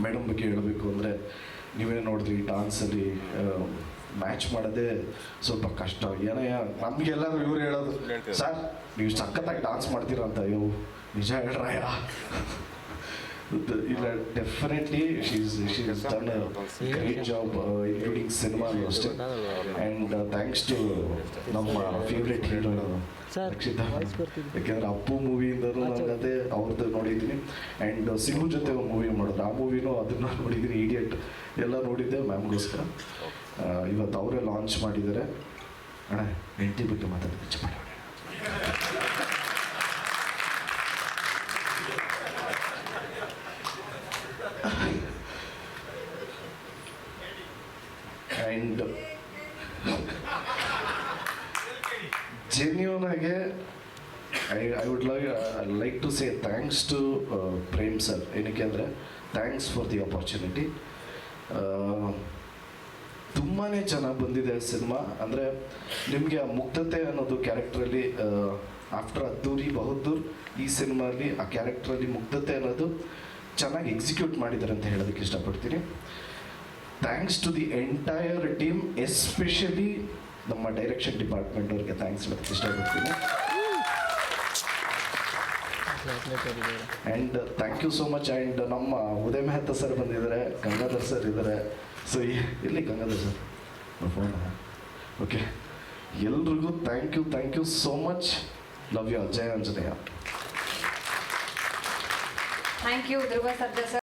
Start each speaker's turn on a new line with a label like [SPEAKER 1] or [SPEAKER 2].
[SPEAKER 1] Madam ಬಗ್ಗೆ ಹೇಳಬೇಕು ಅಂದರೆ ನೀವೇ ನೋಡಿದ್ರಿ ಡಾನ್ಸಲ್ಲಿ ಮ್ಯಾಚ್ ಮಾಡೋದೇ ಸ್ವಲ್ಪ ಕಷ್ಟ. ಏನಯ್ಯ ನಮಗೆಲ್ಲರೂ ಇವ್ರು ಹೇಳೋದು ಸರ್ ನೀವು ಸಖತ್ತಾಗಿ ಡಾನ್ಸ್ ಮಾಡ್ತೀರಾ ಅಂತ ಅಯ್ಯೋ ನಿಜ ಹೇಳ್ರಯ್ಯ ಇಲ್ಲ definitely she's she's done great job including cinema ಅಷ್ಟೇ ಆ್ಯಂಡ್ ಥ್ಯಾಂಕ್ಸ್ ಟು ನಮ್ಮ ಫೇವ್ರೆಟ್ ಹೀರೋ ರಕ್ಷಿತಾ. ಯಾಕೆಂದ್ರೆ ಅಪ್ಪು ಮೂವಿಯಿಂದನೂ ಆ್ಯಂಡ್ ಸಿಂಗು ಜೊತೆ ಒಂದು ಮೂವಿ ಮಾಡಿದ್ರು ಆ ಮೂವಿನೂ ಅದನ್ನ ನೋಡಿದ್ದೀನಿ ಇಡಿಯಟ್ ಎಲ್ಲ ನೋಡಿದ್ದೆ ಮ್ಯಾಮ್ಗೋಸ್ಕರ ಇವತ್ತು ಅವರೇ ಲಾಂಚ್ ಮಾಡಿದ್ದಾರೆ. ಅಣ್ಣ ಹೆಂಡತಿ ಬಿಟ್ಟು ಮಾತಾಡಿದ್ರೆ ಚಪ್ಪಾಳೆ ಆ್ಯಂಡ್ ಜೆನ್ಯೂನ್ ಆಗಿ I I would like like to say thanks to Prem sir ಏನಕ್ಕೆ ಅಂದರೆ ಥ್ಯಾಂಕ್ಸ್ ಫಾರ್ ದಿ ಅಪರ್ಚುನಿಟಿ ತುಂಬಾ ಚೆನ್ನಾಗಿ ಬಂದಿದೆ ಸಿನಿಮಾ ಅಂದರೆ, ನಿಮಗೆ ಆ ಮುಗ್ಧತೆ ಅನ್ನೋದು ಕ್ಯಾರೆಕ್ಟ್ರಲ್ಲಿ ಆಫ್ಟರ್ ಅದ್ದೂರಿ ಬಹದ್ದೂರ್, ಈ ಸಿನಿಮಾಲಿ ಆ ಕ್ಯಾರೆಕ್ಟ್ರಲ್ಲಿ ಮುಗ್ಧತೆ ಅನ್ನೋದು ಚೆನ್ನಾಗಿ ಎಕ್ಸಿಕ್ಯೂಟ್ ಮಾಡಿದ್ದಾರೆ ಅಂತ ಹೇಳೋದಕ್ಕೆ ಇಷ್ಟಪಡ್ತೀನಿ. Thanks to the entire team especially ನಮ್ಮ ಡೈರೆಕ್ಷನ್ ಡಿಪಾರ್ಟ್ಮೆಂಟ್ ಅವ್ರಿಗೆ ಥ್ಯಾಂಕ್ಸ್ ಹೇಳೋದಕ್ಕೆ ಇಷ್ಟಪಡ್ತೀನಿ. And thank you so much and ನಮ್ಮ ಉದಯ ಮೆಹತಾ ಸರ್ ಬಂದಿದ್ದಾರೆ. ಗಂಗಾಧರ್ ಸರ್ ಇದ್ದಾರೆ. ಸೊ ಇಲ್ಲಿ ಗಂಗಾಧರ್ ಸರ್ ಫೋನ್ ಓಕೆ ಎಲ್ರಿಗೂ thank you thank you so much love you Jaya Anjaneya
[SPEAKER 2] thank you Dhruva Sarja sir